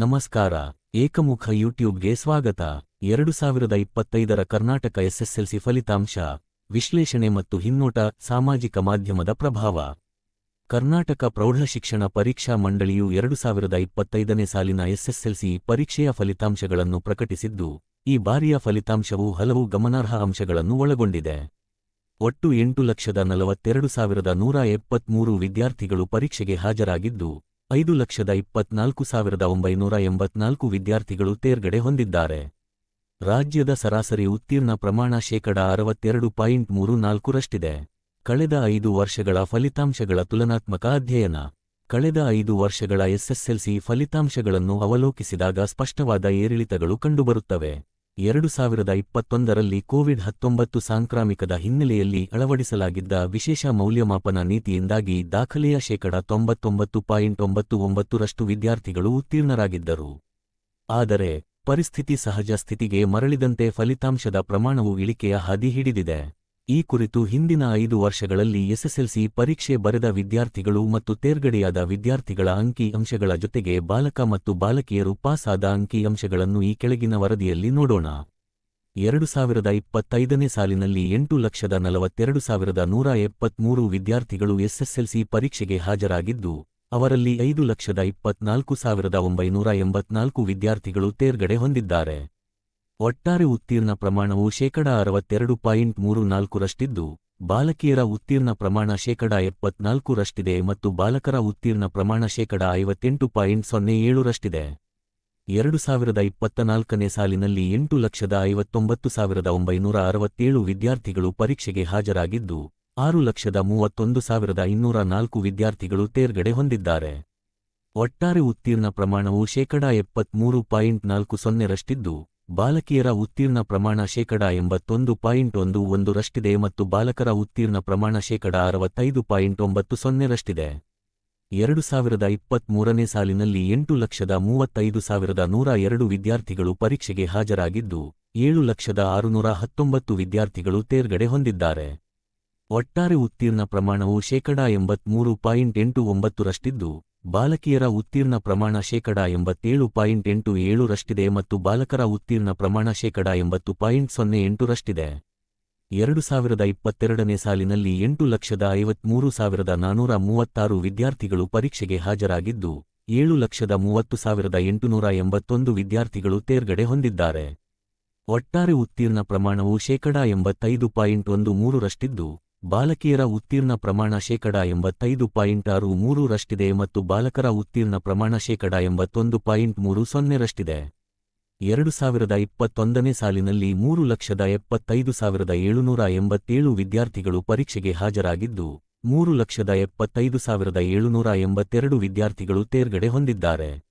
ನಮಸ್ಕಾರ, ಏಕಮುಖ ಯೂಟ್ಯೂಬ್ಗೆ ಸ್ವಾಗತ. ಎರಡು ಸಾವಿರದ ಇಪ್ಪತ್ತೈದರ ಕರ್ನಾಟಕ ಎಸ್ಎಸ್ಎಲ್ಸಿ ಫಲಿತಾಂಶ, ವಿಶ್ಲೇಷಣೆ ಮತ್ತು ಹಿನ್ನೋಟ ಸಾಮಾಜಿಕ ಮಾಧ್ಯಮದ ಪ್ರಭಾವ. ಕರ್ನಾಟಕ ಪ್ರೌಢಶಿಕ್ಷಣ ಪರೀಕ್ಷಾ ಮಂಡಳಿಯು ಎರಡು ಸಾವಿರದ ಇಪ್ಪತ್ತೈದನೇ ಸಾಲಿನ ಎಸ್ಎಸ್ಎಲ್ಸಿ ಪರೀಕ್ಷೆಯ ಫಲಿತಾಂಶಗಳನ್ನು ಪ್ರಕಟಿಸಿದ್ದು, ಈ ಬಾರಿಯ ಫಲಿತಾಂಶವು ಹಲವು ಗಮನಾರ್ಹ ಅಂಶಗಳನ್ನು ಒಳಗೊಂಡಿದೆ. ಒಟ್ಟು ಎಂಟು ಲಕ್ಷದ ನಲವತ್ತೆರಡು ಸಾವಿರದ ನೂರ ಎಪ್ಪತ್ಮೂರು ವಿದ್ಯಾರ್ಥಿಗಳು ಪರೀಕ್ಷೆಗೆ ಹಾಜರಾಗಿದ್ದು ಐದು ಲಕ್ಷದ ಇಪ್ಪತ್ನಾಲ್ಕು ಸಾವಿರದ ಒಂಬೈನೂರ ಎಂಬತ್ನಾಲ್ಕು ವಿದ್ಯಾರ್ಥಿಗಳು ತೇರ್ಗಡೆ ಹೊಂದಿದ್ದಾರೆ. ರಾಜ್ಯದ ಸರಾಸರಿ ಉತ್ತೀರ್ಣ ಪ್ರಮಾಣ ಶೇಕಡ ಅರವತ್ತೆರಡು ಪಾಯಿಂಟ್ ಮೂರು ನಾಲ್ಕರಷ್ಟಿದೆ ಕಳೆದ ಐದು ವರ್ಷಗಳ ಫಲಿತಾಂಶಗಳ ತುಲನಾತ್ಮಕ ಅಧ್ಯಯನ. ಕಳೆದ ಐದು ವರ್ಷಗಳ ಎಸ್ಎಸ್ಎಲ್ಸಿ ಫಲಿತಾಂಶಗಳನ್ನು ಅವಲೋಕಿಸಿದಾಗ ಸ್ಪಷ್ಟವಾದ ಏರಿಳಿತಗಳು ಕಂಡುಬರುತ್ತವೆ. ಎರಡು ಸಾವಿರದ ಇಪ್ಪತ್ತೊಂದರಲ್ಲಿ ಕೋವಿಡ್ ಹತ್ತೊಂಬತ್ತು ಸಾಂಕ್ರಾಮಿಕದ ಹಿನ್ನೆಲೆಯಲ್ಲಿ ಅಳವಡಿಸಲಾಗಿದ್ದ ವಿಶೇಷ ಮೌಲ್ಯಮಾಪನ ನೀತಿಯಿಂದಾಗಿ ದಾಖಲೆಯ ಶೇಕಡ ತೊಂಬತ್ತೊಂಬತ್ತು ಪಾಯಿಂಟ್ ಒಂಬತ್ತು ಒಂಬತ್ತರಷ್ಟು ವಿದ್ಯಾರ್ಥಿಗಳು ಉತ್ತೀರ್ಣರಾಗಿದ್ದರು. ಆದರೆ, ಪರಿಸ್ಥಿತಿ ಸಹಜ ಸ್ಥಿತಿಗೆ ಮರಳಿದಂತೆ ಫಲಿತಾಂಶದ ಪ್ರಮಾಣವು ಇಳಿಕೆಯ ಹಾದಿ ಹಿಡಿದಿದೆ. ಈ ಕುರಿತು ಹಿಂದಿನ ಐದು ವರ್ಷಗಳಲ್ಲಿ ಎಸ್ಎಸ್ಎಲ್ಸಿ ಪರೀಕ್ಷೆ ಬರೆದ ವಿದ್ಯಾರ್ಥಿಗಳು ಮತ್ತು ತೇರ್ಗಡೆಯಾದ ವಿದ್ಯಾರ್ಥಿಗಳ ಅಂಕಿ ಅಂಶಗಳ ಜೊತೆಗೆ ಬಾಲಕ ಮತ್ತು ಬಾಲಕಿಯರು ಪಾಸಾದ ಅಂಕಿ ಅಂಶಗಳನ್ನು ಈ ಕೆಳಗಿನ ವರದಿಯಲ್ಲಿ ನೋಡೋಣ. ಎರಡು ಸಾವಿರದ ಇಪ್ಪತ್ತೈದನೇ ಸಾಲಿನಲ್ಲಿ ಎಂಟು ಲಕ್ಷದ ನಲವತ್ತೆರಡು ಸಾವಿರದ ನೂರ ಎಪ್ಪತ್ಮೂರು ವಿದ್ಯಾರ್ಥಿಗಳು ಎಸ್ಎಸ್ಎಲ್ಸಿ ಪರೀಕ್ಷೆಗೆ ಹಾಜರಾಗಿದ್ದು, ಅವರಲ್ಲಿ ಐದು ಲಕ್ಷದ ಇಪ್ಪತ್ನಾಲ್ಕು ಸಾವಿರದ ಒಂಬೈನೂರ ಎಂಬತ್ನಾಲ್ಕು ವಿದ್ಯಾರ್ಥಿಗಳು ತೇರ್ಗಡೆ ಹೊಂದಿದ್ದಾರೆ. ಒಟ್ಟಾರೆ ಉತ್ತೀರ್ಣ ಪ್ರಮಾಣವು ಶೇಕಡ ಅರವತ್ತೆರಡು ಪಾಯಿಂಟ್ ಮೂರು ನಾಲ್ಕರಷ್ಟಿದ್ದು, ಬಾಲಕಿಯರ ಉತ್ತೀರ್ಣ ಪ್ರಮಾಣ ಶೇಕಡ ಎಪ್ಪತ್ನಾಲ್ಕರಷ್ಟಿದೆ ಮತ್ತು ಬಾಲಕರ ಉತ್ತೀರ್ಣ ಪ್ರಮಾಣ ಶೇಕಡ ಐವತ್ತೆಂಟು ಪಾಯಿಂಟ್ ಸೊನ್ನೆ ಏಳರಷ್ಟಿದೆ. ಎರಡು ಸಾವಿರದ ಇಪ್ಪತ್ತನಾಲ್ಕನೇ ಸಾಲಿನಲ್ಲಿ ಎಂಟು ಲಕ್ಷದ ಐವತ್ತೊಂಬತ್ತು ಸಾವಿರದ ಒಂಬೈನೂರ ಅರವತ್ತೇಳು ವಿದ್ಯಾರ್ಥಿಗಳು ಪರೀಕ್ಷೆಗೆ ಹಾಜರಾಗಿದ್ದು, ಆರು ಲಕ್ಷದ ಮೂವತ್ತೊಂದು ಸಾವಿರದ ಇನ್ನೂರ ನಾಲ್ಕು ವಿದ್ಯಾರ್ಥಿಗಳು ತೇರ್ಗಡೆ ಹೊಂದಿದ್ದಾರೆ. ಒಟ್ಟಾರೆ ಉತ್ತೀರ್ಣ ಪ್ರಮಾಣವು ಶೇಕಡಾ ಎಪ್ಪತ್ಮೂರು ಪಾಯಿಂಟ್ ನಾಲ್ಕು ಸೊನ್ನೆರಷ್ಟಿದ್ದು ಬಾಲಕಿಯರ ಉತ್ತೀರ್ಣ ಪ್ರಮಾಣ ಶೇಕಡ ಎಂಬತ್ತೊಂದು ಪಾಯಿಂಟ್ ಒಂದು ಒಂದರಷ್ಟಿದೆ ಮತ್ತು ಬಾಲಕರ ಉತ್ತೀರ್ಣ ಪ್ರಮಾಣ ಶೇಕಡ ಅರವತ್ತೈದು ಪಾಯಿಂಟ್ ಒಂಬತ್ತು ಸೊನ್ನೆರಷ್ಟಿದೆ ಎರಡು ಸಾವಿರದ ಇಪ್ಪತ್ಮೂರನೇ ಸಾಲಿನಲ್ಲಿ ಎಂಟು ಲಕ್ಷದ ಮೂವತ್ತೈದು ಸಾವಿರದ ನೂರ ಎರಡು ವಿದ್ಯಾರ್ಥಿಗಳು ಪರೀಕ್ಷೆಗೆ ಹಾಜರಾಗಿದ್ದು, ಏಳು ಲಕ್ಷದ ಆರುನೂರ ಹತ್ತೊಂಬತ್ತು ವಿದ್ಯಾರ್ಥಿಗಳು ತೇರ್ಗಡೆ ಹೊಂದಿದ್ದಾರೆ. ಒಟ್ಟಾರೆ ಉತ್ತೀರ್ಣ ಪ್ರಮಾಣವು ಶೇಕಡ ಎಂಬತ್ಮೂರು ಪಾಯಿಂಟ್ ಎಂಟು ಒಂಬತ್ತರಷ್ಟಿದ್ದು ಬಾಲಕಿಯರ ಉತ್ತೀರ್ಣ ಪ್ರಮಾಣ ಶೇಕಡ ಎಂಬತ್ತೇಳು ಪಾಯಿಂಟ್ ಎಂಟು ಏಳರಷ್ಟಿದೆ ಮತ್ತು ಬಾಲಕರ ಉತ್ತೀರ್ಣ ಪ್ರಮಾಣ ಶೇಕಡ ಎಂಬತ್ತು ಪಾಯಿಂಟ್ ಸೊನ್ನೆ ಎಂಟರಷ್ಟಿದೆ ಎರಡು ಸಾವಿರದ ಇಪ್ಪತ್ತೆರಡನೇ ಸಾಲಿನಲ್ಲಿ ಎಂಟು ಲಕ್ಷದ ಐವತ್ಮೂರು ಸಾವಿರದ ನಾನೂರ ಮೂವತ್ತಾರು ವಿದ್ಯಾರ್ಥಿಗಳು ಪರೀಕ್ಷೆಗೆ ಹಾಜರಾಗಿದ್ದು, ಏಳು ಲಕ್ಷದ ಮೂವತ್ತು ಸಾವಿರದ ಎಂಟುನೂರ ಎಂಬತ್ತೊಂದು ವಿದ್ಯಾರ್ಥಿಗಳು ತೇರ್ಗಡೆ ಹೊಂದಿದ್ದಾರೆ. ಒಟ್ಟಾರೆ ಉತ್ತೀರ್ಣ ಪ್ರಮಾಣವು ಶೇಕಡಾ ಎಂಬತ್ತೈದು ಪಾಯಿಂಟ್ ಒಂದು ಮೂರರಷ್ಟಿದ್ದು ಬಾಲಕಿಯರ ಉತ್ತೀರ್ಣ ಪ್ರಮಾಣ ಶೇಕಡ ಎಂಬತ್ತೈದು ಪಾಯಿಂಟ್ ಆರು ಮೂರರಷ್ಟಿದೆ ಮತ್ತು ಬಾಲಕರ ಉತ್ತೀರ್ಣ ಪ್ರಮಾಣ ಶೇಕಡ ಎಂಬತ್ತೊಂದು ಪಾಯಿಂಟ್ ಮೂರು ಸೊನ್ನೆರಷ್ಟಿದೆ ಎರಡು ಸಾವಿರದ ಇಪ್ಪತ್ತೊಂದನೇ ಸಾಲಿನಲ್ಲಿ ಮೂರು ಲಕ್ಷದ ಎಪ್ಪತ್ತೈದು ಸಾವಿರದ ಏಳುನೂರ ಎಂಬತ್ತೇಳು ವಿದ್ಯಾರ್ಥಿಗಳು ಪರೀಕ್ಷೆಗೆ ಹಾಜರಾಗಿದ್ದು, ಮೂರು ಲಕ್ಷದ ಎಪ್ಪತ್ತೈದು ಸಾವಿರದ ಏಳುನೂರ ಎಂಬತ್ತೆರಡು ವಿದ್ಯಾರ್ಥಿಗಳು ತೇರ್ಗಡೆ ಹೊಂದಿದ್ದಾರೆ.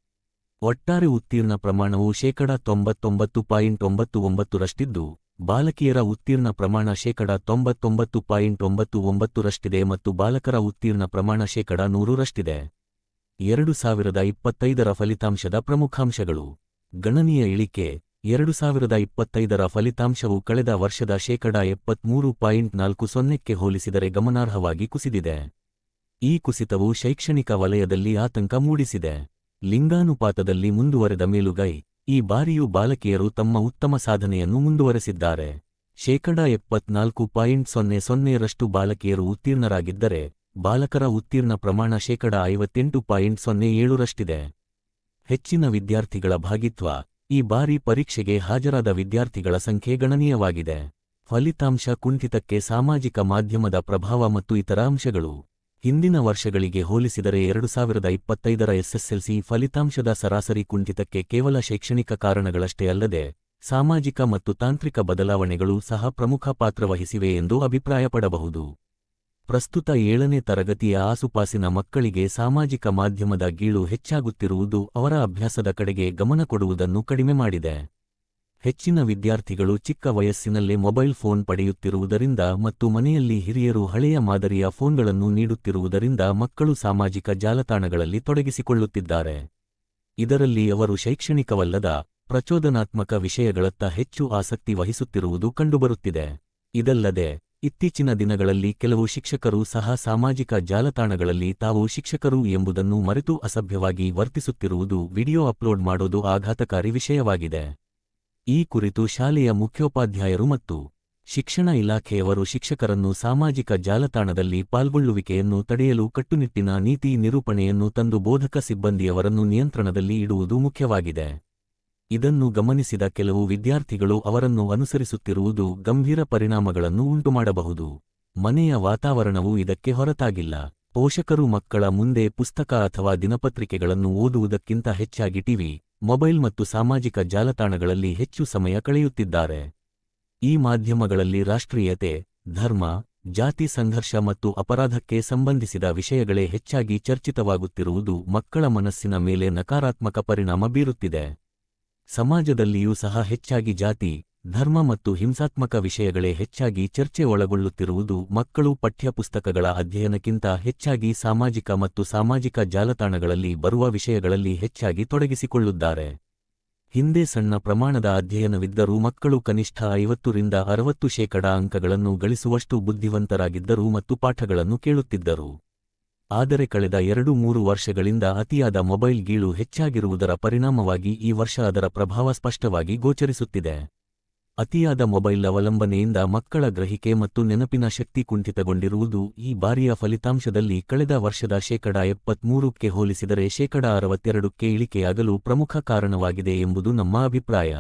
ಒಟ್ಟಾರೆ ಉತ್ತೀರ್ಣ ಪ್ರಮಾಣವು ಶೇಕಡ ತೊಂಬತ್ತೊಂಬತ್ತು ಪಾಯಿಂಟ್ ಒಂಬತ್ತು ಒಂಬತ್ತರಷ್ಟಿದ್ದು ಬಾಲಕಿಯರ ಉತ್ತೀರ್ಣ ಪ್ರಮಾಣ ಶೇಕಡ ತೊಂಬತ್ತೊಂಬತ್ತು ಪಾಯಿಂಟ್ ಒಂಬತ್ತು ಮತ್ತು ಬಾಲಕರ ಉತ್ತೀರ್ಣ ಪ್ರಮಾಣ ಶೇಕಡ ನೂರರಷ್ಟಿದೆ ಎರಡು ಸಾವಿರದ ಇಪ್ಪತ್ತೈದರ ಫಲಿತಾಂಶದ ಪ್ರಮುಖಾಂಶಗಳು ಗಣನೀಯ ಇಳಿಕೆ. ಎರಡು ಸಾವಿರದ ಇಪ್ಪತ್ತೈದರ ಫಲಿತಾಂಶವು ಕಳೆದ ವರ್ಷದ ಶೇಕಡ ಎಪ್ಪತ್ಮೂರು ಪಾಯಿಂಟ್ ನಾಲ್ಕು ಸೊನ್ನೆಕ್ಕೆ ಹೋಲಿಸಿದರೆ ಗಮನಾರ್ಹವಾಗಿ ಕುಸಿದಿದೆ. ಈ ಕುಸಿತವು ಶೈಕ್ಷಣಿಕ ವಲಯದಲ್ಲಿ ಆತಂಕ ಮೂಡಿಸಿದೆ. ಲಿಂಗಾನುಪಾತದಲ್ಲಿ ಮುಂದುವರೆದ ಮೇಲುಗೈ. ಈ ಬಾರಿಯೂ ಬಾಲಕಿಯರು ತಮ್ಮ ಉತ್ತಮ ಸಾಧನೆಯನ್ನು ಮುಂದುವರೆಸಿದ್ದಾರೆ. ಶೇಕಡ ಎಪ್ಪತ್ನಾಲ್ಕು ಪಾಯಿಂಟ್ ಸೊನ್ನೆ ಸೊನ್ನೆರಷ್ಟು ಬಾಲಕಿಯರು ಉತ್ತೀರ್ಣರಾಗಿದ್ದರೆ, ಬಾಲಕರ ಉತ್ತೀರ್ಣ ಪ್ರಮಾಣ ಶೇಕಡ ಐವತ್ತೆಂಟು ಪಾಯಿಂಟ್ ಸೊನ್ನೆ ಏಳರಷ್ಟಿದೆ. ಹೆಚ್ಚಿನ ವಿದ್ಯಾರ್ಥಿಗಳ ಭಾಗಿತ್ವ, ಈ ಬಾರಿ ಪರೀಕ್ಷೆಗೆ ಹಾಜರಾದ ವಿದ್ಯಾರ್ಥಿಗಳ ಸಂಖ್ಯೆ ಗಣನೀಯವಾಗಿದೆ. ಫಲಿತಾಂಶ ಕುಂಠಿತಕ್ಕೆ ಸಾಮಾಜಿಕ ಮಾಧ್ಯಮದ ಪ್ರಭಾವ ಮತ್ತು ಇತರ ಅಂಶಗಳು. ಹಿಂದಿನ ವರ್ಷಗಳಿಗೆ ಹೋಲಿಸಿದರೆ ಎರಡು ಸಾವಿರದ ಇಪ್ಪತ್ತೈದರ ಎಸ್ಎಸ್ಎಲ್ಸಿ ಫಲಿತಾಂಶದ ಸರಾಸರಿ ಕುಂಠಿತಕ್ಕೆ ಕೇವಲ ಶೈಕ್ಷಣಿಕ ಕಾರಣಗಳಷ್ಟೇ ಅಲ್ಲದೆ, ಸಾಮಾಜಿಕ ಮತ್ತು ತಾಂತ್ರಿಕ ಬದಲಾವಣೆಗಳು ಸಹ ಪ್ರಮುಖ ಪಾತ್ರ ವಹಿಸಿವೆ ಎಂದು ಅಭಿಪ್ರಾಯಪಡಬಹುದು. ಪ್ರಸ್ತುತ ಏಳನೇ ತರಗತಿಯ ಆಸುಪಾಸಿನ ಮಕ್ಕಳಿಗೆ ಸಾಮಾಜಿಕ ಮಾಧ್ಯಮದ ಗೀಳು ಹೆಚ್ಚಾಗುತ್ತಿರುವುದು ಅವರ ಅಭ್ಯಾಸದ ಕಡೆಗೆ ಗಮನ ಕೊಡುವುದನ್ನು ಕಡಿಮೆ ಮಾಡಿದೆ. ಹೆಚ್ಚಿನ ವಿದ್ಯಾರ್ಥಿಗಳು ಚಿಕ್ಕ ವಯಸ್ಸಿನಲ್ಲೇ ಮೊಬೈಲ್ ಫೋನ್ ಪಡೆಯುತ್ತಿರುವುದರಿಂದ ಮತ್ತು ಮನೆಯಲ್ಲಿ ಹಿರಿಯರು ಹಳೆಯ ಮಾದರಿಯ ಫೋನ್ಗಳನ್ನು ನೀಡುತ್ತಿರುವುದರಿಂದ ಮಕ್ಕಳು ಸಾಮಾಜಿಕ ಜಾಲತಾಣಗಳಲ್ಲಿ ತೊಡಗಿಸಿಕೊಳ್ಳುತ್ತಿದ್ದಾರೆ. ಇದರಲ್ಲಿ ಅವರು ಶೈಕ್ಷಣಿಕವಲ್ಲದ ಪ್ರಚೋದನಾತ್ಮಕ ವಿಷಯಗಳತ್ತ ಹೆಚ್ಚು ಆಸಕ್ತಿ ವಹಿಸುತ್ತಿರುವುದು ಕಂಡುಬರುತ್ತಿದೆ. ಇದಲ್ಲದೆ, ಇತ್ತೀಚಿನ ದಿನಗಳಲ್ಲಿ ಕೆಲವು ಶಿಕ್ಷಕರು ಸಹ ಸಾಮಾಜಿಕ ಜಾಲತಾಣಗಳಲ್ಲಿ ತಾವು ಶಿಕ್ಷಕರು ಎಂಬುದನ್ನು ಮರೆತು ಅಸಭ್ಯವಾಗಿ ವರ್ತಿಸುತ್ತಿರುವುದು ವಿಡಿಯೋ ಅಪ್ಲೋಡ್ ಮಾಡೋದು ಆಘಾತಕಾರಿ ವಿಷಯವಾಗಿದೆ. ಈ ಕುರಿತು ಶಾಲೆಯ ಮುಖ್ಯೋಪಾಧ್ಯಾಯರು ಮತ್ತು ಶಿಕ್ಷಣ ಇಲಾಖೆಯವರು ಶಿಕ್ಷಕರನ್ನು ಸಾಮಾಜಿಕ ಜಾಲತಾಣದಲ್ಲಿ ಪಾಲ್ಗೊಳ್ಳುವಿಕೆಯನ್ನು ತಡೆಯಲು ಕಟ್ಟುನಿಟ್ಟಿನ ನೀತಿ ನಿರೂಪಣೆಯನ್ನು ತಂದು ಬೋಧಕ ಸಿಬ್ಬಂದಿಯವರನ್ನು ನಿಯಂತ್ರಣದಲ್ಲಿ ಇಡುವುದು ಮುಖ್ಯವಾಗಿದೆ. ಇದನ್ನು ಗಮನಿಸಿದ ಕೆಲವು ವಿದ್ಯಾರ್ಥಿಗಳು ಅವರನ್ನು ಅನುಸರಿಸುತ್ತಿರುವುದು ಗಂಭೀರ ಪರಿಣಾಮಗಳನ್ನು ಉಂಟುಮಾಡಬಹುದು. ಮನೆಯ ವಾತಾವರಣವು ಇದಕ್ಕೆ ಹೊರತಾಗಿಲ್ಲ. ಪೋಷಕರು ಮಕ್ಕಳ ಮುಂದೆ ಪುಸ್ತಕ ಅಥವಾ ದಿನಪತ್ರಿಕೆಗಳನ್ನು ಓದುವುದಕ್ಕಿಂತ ಹೆಚ್ಚಾಗಿ ಟಿವಿ ಮೊಬೈಲ್ ಮತ್ತು ಸಾಮಾಜಿಕ ಜಾಲತಾಣಗಳಲ್ಲಿ ಹೆಚ್ಚು ಸಮಯ ಕಳೆಯುತ್ತಿದ್ದಾರೆ. ಈ ಮಾಧ್ಯಮಗಳಲ್ಲಿ ರಾಷ್ಟ್ರೀಯತೆ, ಧರ್ಮ, ಜಾತಿ ಸಂಘರ್ಷ ಮತ್ತು ಅಪರಾಧಕ್ಕೆ ಸಂಬಂಧಿಸಿದ ವಿಷಯಗಳೇ ಹೆಚ್ಚಾಗಿ ಚರ್ಚಿತವಾಗುತ್ತಿರುವುದು ಮಕ್ಕಳ ಮನಸ್ಸಿನ ಮೇಲೆ ನಕಾರಾತ್ಮಕ ಪರಿಣಾಮ ಬೀರುತ್ತಿದೆ. ಸಮಾಜದಲ್ಲಿಯೂ ಸಹ ಹೆಚ್ಚಾಗಿ ಜಾತಿ ಧರ್ಮ ಮತ್ತು ಹಿಂಸಾತ್ಮಕ ವಿಷಯಗಳೇ ಹೆಚ್ಚಾಗಿ ಚರ್ಚೆ ಒಳಗೊಳ್ಳುತ್ತಿರುವುದು ಮಕ್ಕಳು ಪಠ್ಯಪುಸ್ತಕಗಳ ಅಧ್ಯಯನಕ್ಕಿಂತ ಹೆಚ್ಚಾಗಿ ಸಾಮಾಜಿಕ ಮತ್ತು ಸಾಮಾಜಿಕ ಜಾಲತಾಣಗಳಲ್ಲಿ ಬರುವ ವಿಷಯಗಳಲ್ಲಿ ಹೆಚ್ಚಾಗಿ ತೊಡಗಿಸಿಕೊಳ್ಳುತ್ತಾರೆ. ಹಿಂದೆ ಸಣ್ಣ ಪ್ರಮಾಣದ ಅಧ್ಯಯನವಿದ್ದರೂ ಮಕ್ಕಳು ಕನಿಷ್ಠ ಐವತ್ತರಿಂದ ಅರವತ್ತು ಶೇಕಡ ಅಂಕಗಳನ್ನು ಗಳಿಸುವಷ್ಟು ಬುದ್ಧಿವಂತರಾಗಿದ್ದರು ಮತ್ತು ಪಾಠಗಳನ್ನು ಕೇಳುತ್ತಿದ್ದರು. ಆದರೆ ಕಳೆದ ಎರಡು ಮೂರು ವರ್ಷಗಳಿಂದ ಅತಿಯಾದ ಮೊಬೈಲ್ ಗೀಳು ಹೆಚ್ಚಾಗಿರುವುದರ ಪರಿಣಾಮವಾಗಿ ಈ ವರ್ಷ ಅದರ ಪ್ರಭಾವ ಸ್ಪಷ್ಟವಾಗಿ ಗೋಚರಿಸುತ್ತಿದೆ. ಅತಿಯಾದ ಮೊಬೈಲ್ ಅವಲಂಬನೆಯಿಂದ ಮಕ್ಕಳ ಗ್ರಹಿಕೆ ಮತ್ತು ನೆನಪಿನ ಶಕ್ತಿ ಕುಂಠಿತಗೊಂಡಿರುವುದು ಈ ಬಾರಿಯ ಫಲಿತಾಂಶದಲ್ಲಿ ಕಳೆದ ವರ್ಷದ ಶೇಕಡ ಎಪ್ಪತ್ಮೂರಕ್ಕೆ ಹೋಲಿಸಿದರೆ ಶೇಕಡ ಅರವತ್ತೆರಡಕ್ಕೆ ಇಳಿಕೆಯಾಗಲು ಪ್ರಮುಖ ಕಾರಣವಾಗಿದೆ ಎಂಬುದು ನಮ್ಮ ಅಭಿಪ್ರಾಯ.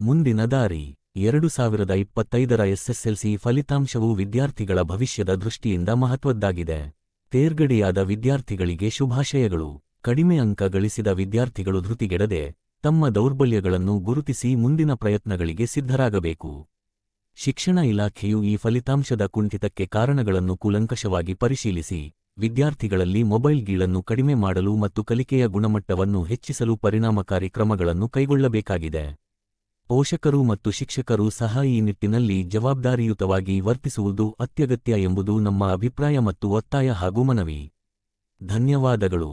ಮುಂದಿನ ದಾರಿ, ಎರಡು ಸಾವಿರದ ಇಪ್ಪತ್ತೈದರ ಎಸ್ಎಸ್ಎಲ್ಸಿ ಫಲಿತಾಂಶವು ವಿದ್ಯಾರ್ಥಿಗಳ ಭವಿಷ್ಯದ ದೃಷ್ಟಿಯಿಂದ ಮಹತ್ವದ್ದಾಗಿದೆ. ತೇರ್ಗಡೆಯಾದ ವಿದ್ಯಾರ್ಥಿಗಳಿಗೆ ಶುಭಾಶಯಗಳು. ಕಡಿಮೆ ಅಂಕ ಗಳಿಸಿದ ವಿದ್ಯಾರ್ಥಿಗಳು ಧೃತಿಗೆಡದೆ ತಮ್ಮ ದೌರ್ಬಲ್ಯಗಳನ್ನು ಗುರುತಿಸಿ ಮುಂದಿನ ಪ್ರಯತ್ನಗಳಿಗೆ ಸಿದ್ಧರಾಗಬೇಕು. ಶಿಕ್ಷಣ ಇಲಾಖೆಯು ಈ ಫಲಿತಾಂಶದ ಕುಂಠಿತಕ್ಕೆ ಕಾರಣಗಳನ್ನು ಕೂಲಂಕಷವಾಗಿ ಪರಿಶೀಲಿಸಿ, ವಿದ್ಯಾರ್ಥಿಗಳಲ್ಲಿ ಮೊಬೈಲ್ ಗೀಳನ್ನು ಕಡಿಮೆ ಮಾಡಲು ಮತ್ತು ಕಲಿಕೆಯ ಗುಣಮಟ್ಟವನ್ನು ಹೆಚ್ಚಿಸಲು ಪರಿಣಾಮಕಾರಿ ಕ್ರಮಗಳನ್ನು ಕೈಗೊಳ್ಳಬೇಕಾಗಿದೆ. ಪೋಷಕರು ಮತ್ತು ಶಿಕ್ಷಕರು ಸಹ ಈ ನಿಟ್ಟಿನಲ್ಲಿ ಜವಾಬ್ದಾರಿಯುತವಾಗಿ ವರ್ತಿಸುವುದು ಅತ್ಯಗತ್ಯ ಎಂಬುದು ನಮ್ಮ ಅಭಿಪ್ರಾಯ ಮತ್ತು ಒತ್ತಾಯ ಹಾಗೂ ಮನವಿ. ಧನ್ಯವಾದಗಳು.